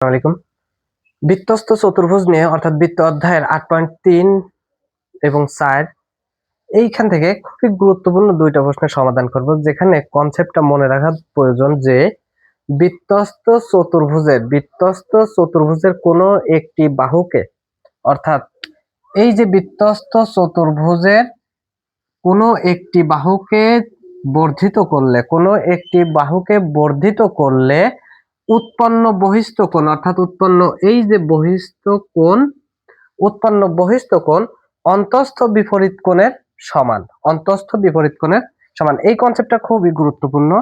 আলাইকুম। বৃত্তস্ত চতুর্ভুজ নিয়ে, অর্থাৎ বৃত্ত অধ্যায়ের আট পয়েন্ট তিন এবং চার, এইখান থেকে খুবই গুরুত্বপূর্ণ দুইটা প্রশ্নের সমাধান করব, যেখানে কনসেপ্টটা মনে রাখা প্রয়োজন যে বৃত্তস্ত চতুর্ভুজের বৃত্তস্ত চতুর্ভুজের কোনো একটি বাহুকে, অর্থাৎ এই যে বৃত্তস্ত চতুর্ভুজের কোনো একটি বাহুকে বর্ধিত করলে, কোনো একটি বাহুকে বর্ধিত করলে উৎপন্ন বহিস্থ কোণ, অর্থাৎ উৎপন্ন এই যে বহিস্থ কোণ, উৎপন্ন বহিস্থ কোণ অন্তস্থ বিপরীত কোণের সমান, অন্তস্থ বিপরীত কোণের সমান। এই কনসেপ্টটা খুবই গুরুত্বপূর্ণ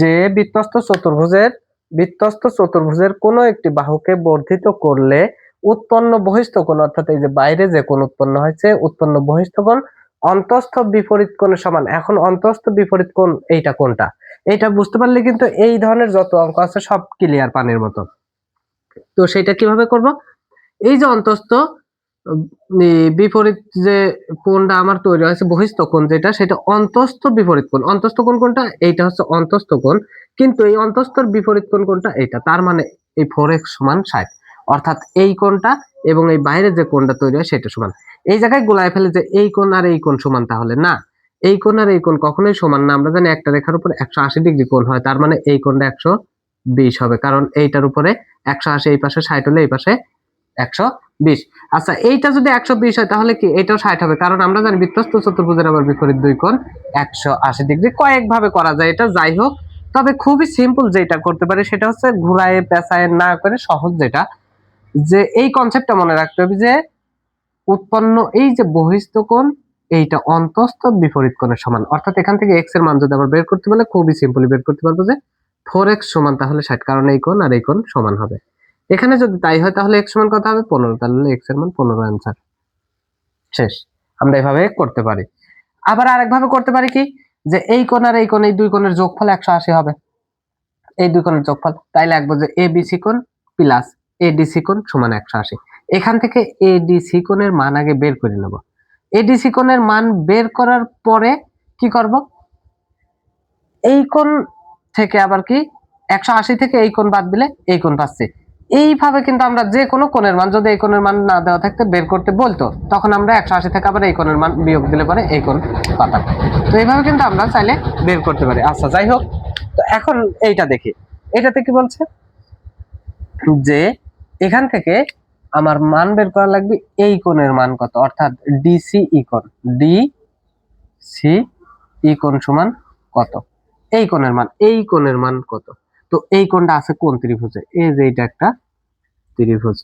যে বৃত্তস্থ চতুর্ভুজের বৃত্তস্থ চতুর্ভুজের কোনো একটি বাহুকে বর্ধিত করলে উৎপন্ন বহিস্থ কোণ, অর্থাৎ এই যে বাইরে যে কোণ উৎপন্ন হয়েছে, উৎপন্ন বহিস্থ কোণ, অন্তস্থ বিপরীত কোণের সমান। এখন অন্তস্থ বিপরীত কোণ এইটা কোনটা এটা বুঝতে পারলে কিন্তু এই ধরনের যত অঙ্ক আছে সব ক্লিয়ার পানির মতো। তো সেটা কীভাবে করব? এই যে অন্তস্থ বিপরীত যে কোণটা আমার তৈরি হয়েছে, বহিস্থ কোণ যেটা, সেটা অন্তস্থ বিপরীত কোণ। অন্তস্থ কোণ কোনটা এইটা হচ্ছে অন্তস্থ কোণ। কিন্তু এই অন্তস্থর বিপরীত কোণ কোনটা এইটা, তার মানে এই ফোর এক্স সমান ষাট। অর্থাৎ এই কোণটা এবং এই বাইরে যে কোণটা তৈরি হয় সেটা সমান। এই জায়গায় গোলায় ফেলে যে এই কোণ আর এই কোণ সমান তাহলে না। এই কোণ আর এই কোণ কখনোই সমান না। আমরা জানি একটা রেখার উপর একশো আশি ডিগ্রি কোণ হয়, তার মানে এই কোণটা একশো বিশ হবে, কারণ এইটার উপরে একশো আশি, এই পাশে ষাট হলে এই পাশে একশো বিশ। আচ্ছা এইটা যদি একশো বিশ হয়, তাহলে কি এটাও ষাট হবে? কারণ আমরা জানি বৃত্তস্থ চতুর্ভুজের আবার বিপরীত দুই কোণ একশো আশি ডিগ্রি। কয়েক ভাবে করা যায় এটা, যাই হোক। তবে খুবই সিম্পল যেটা করতে পারি, সেটা হচ্ছে ঘুরায়, পেঁচায় না করে সহজ যেটা, যে এই কনসেপ্টটা মনে রাখতে হবে যে উৎপন্ন, এই যে বহিস্থ কোণ এইটা অন্তস্থ বিপরীত কোণের সমান। অর্থাৎ এখান থেকে এক্সের মান যদি আবার বের করতে বলে, খুবই সিম্পলি বের করতে পারব যে ফোর এক্স সমান তাহলে ষাট, কারণ এই কোণ আর এই কোণ সমান হবে। এখানে যদি তাই হয় তাহলে এক্স সমান কত হবে? পনেরো, তাহলে এক্সের মান পনেরো অ্যান্সার শেষ। আমরা এভাবে করতে পারি। আবার আরেকভাবে করতে পারি কি? যে এই কোণ আর এই কোণ, এই দুই কোণের যোগফল একশো আশি হবে। এই দুই কোণের যোগফল, তাই লাগবে যে এ বিসি কোণ প্লাস এডিসি কোণ সমান একশো আশি। এখান থেকে এডিসি কোণের মান আগে বের করে নেব। এডিসি কোণের মান বের করার পরে কি করব? এই কোণ থেকে আবার কি? একশো আশি থেকে এই কোণ বাদ দিলে এই কোণ পাচ্ছি। এইভাবে কিন্তু আমরা যে কোনো কোণের মান, যদি এই কোণের মান না দেওয়া থাকতে বের করতে বলতো, তখন আমরা একশো আশি থেকে আবার এই কোণের মান বিয়োগ দিলে পরে এই কোণ পাতাম। তো এইভাবে কিন্তু আমরা চাইলে বের করতে পারি। আচ্ছা যাই হোক, তো এখন এইটা দেখি। এটাতে কি বলছে? যে এখান থেকে আমার মান বের করা লাগবে এই কোণের মান কত? অর্থাৎ ডিসি ই কোণ। ডি সি ই কোণ সমান কত? এই কোণের মান, এই কোণের মান কত? তো এই কোণটা আছে কোন ত্রিভুজে এই যে এটা একটা ত্রিভুজ।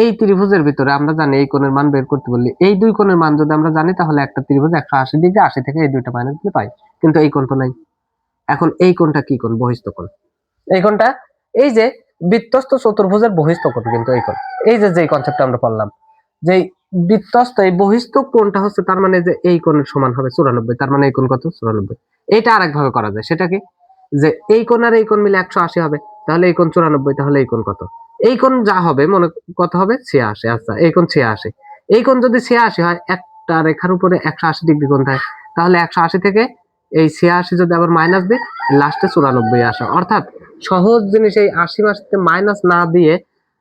এই ত্রিভুজের ভিতরে আমরা জানি এই কোণের মান বের করতে বললে, এই দুই কোণের মান যদি আমরা জানি, তাহলে একটা ত্রিভুজ একশো আশি ডিগ্রি, আশি থেকে এই দুইটা মাইনাস দিলে পাই। কিন্তু এই কোণ তো নাই। এখন এই কোণটা কি কোণ? বহিস্থ কোণ। এই কোণটা, এই যে বৃত্তস্থ চতুর্ভুজের বহিস্থ কোণ কিন্তু এই কোণ। এই যে যেই কনসেপ্ট আমরা পড়লাম যে বৃত্তস্থ এই বহিস্থ কোণটা হচ্ছে তার মানে যে এই কোণের সমান হবে চুরানব্বই, তার মানে এই কোণ কত? চুরানব্বই। এইটা আরেক ভাবে করা যায়। সেটা কি? যে এই কোণ আর এই কোণ মিলে একশো আশি হবে, তাহলে এই কোণ চুরানব্বই, তাহলে এই কোণ কত? এই কোণ যা হবে, মনে কত হবে? ছিয়াশি। আচ্ছা এই কোণ ছিয়াশি। এই কোণ যদি ছিয়াশি হয়, একটা রেখার উপরে একশো আশি ডিগ্রি কোণ থাকে, তাহলে একশো আশি থেকে এই ছিয়াশি যদি আবার মাইনাস দিই লাস্টে চুরানব্বই আসে। অর্থাৎ সহজ জিনিস এই আশি মাসতে মাইনাস না দিয়ে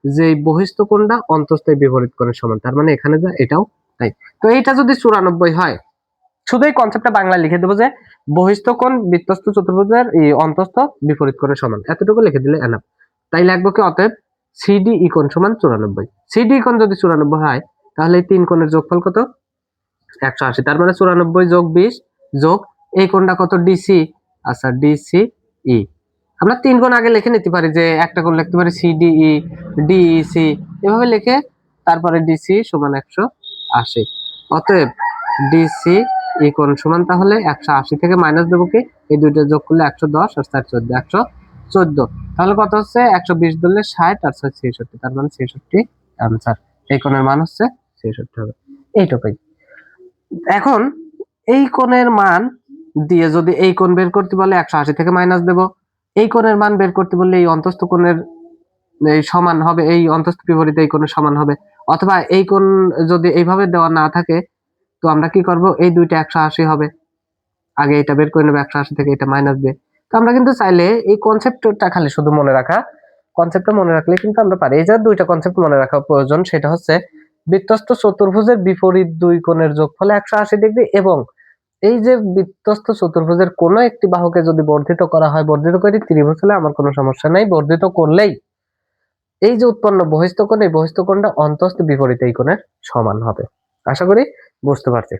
যে বহিস্থ কোণটা অন্তস্থ বিপরীত কোণের সমান, তার মানে এখানে যা এটাও তাই। তো এইটা যদি চুরানব্বই হয়, শুধু এই কনসেপ্টটা বাংলা লিখে দেবো যে বহিস্থ কোণ বৃত্তস্থ চতুর্ভুজের এই অন্তস্থ বিপরীত কোণের সমান। এতটুকু লিখে দিলে এনাফ তাই লাগবে কি, অতএব সিডি ই কোণ সমান চুরানব্বই। সিডি কোণ যদি চুরানব্বই হয়, তাহলে তিন কোণের যোগফল কত? একশো আশি। তার মানে চুরানব্বই যোগ বিশ যোগ এই কোণটা কত? ডিসি আচ্ছা ডিসি ই আমরা তিন কোণ আগে লিখে নিতে পারি যে একটা কোণ লিখতে পারি C D E CDE DC এভাবে লিখে তারপরে ডিসি সমান একশো আশি। অতএব ডিসি ই কোণ সমান তাহলে একশো আশি থেকে মাইনাস দেবো কি? এই দুইটা যোগ করলে একশো দশ আর চার চোদ্দ, একশো চোদ্দ। তাহলে কত হচ্ছে? একশো বিশ ধরলে ষাট আর ছয় ছেষট্টি, তার মানে ছেষট্টি অ্যান্সার এই কোণের মান হচ্ছে ছেষট্টি হবে। এইটুকুই। এখন এই কোণের মান দিয়ে যদি এই কোণ বের করতে বলে একশো আশি থেকে মাইনাস দেব এই কোণের মান বের করতে বললে এই অন্তস্থ কোণের, এই সমান হবে, এই অন্তস্থ বিপরীতে এই কোণের সমান হবে। অথবা এই কোণ যদি এইভাবে দেওয়া না থাকে, তো আমরা কি করব? এই দুইটা একশো আশি হবে। আগে এটা বের করে নেব, একশো আশি থেকে এটা মাইনাস দিয়ে তো আমরা কিন্তু চাইলে এই কনসেপ্টটা খালি শুধু মনে রাখা কনসেপ্টটা মনে রাখলে কিন্তু আমরা পারি। এই যে দুইটা কনসেপ্ট মনে রাখা প্রয়োজন, সেটা হচ্ছে বৃত্তস্থ চতুর্ভুজের বিপরীত দুই কোণের যোগফল একশো আশি ডিগ্রি এবং এই যে বৃত্তস্থ চতুর্ভুজের কোনো একটি বাহুকে যদি বর্ধিত করা হয়, বর্ধিত করে ত্রিভুজ হলে আমার কোনো সমস্যা নাই, বর্ধিত করলেই। এই যে উৎপন্ন বহিস্থ কোণ এই বহিস্থ কোণটা অন্তস্থ বিপরীত এই কোণের সমান হবে। আশা করি বুঝতে পারছি।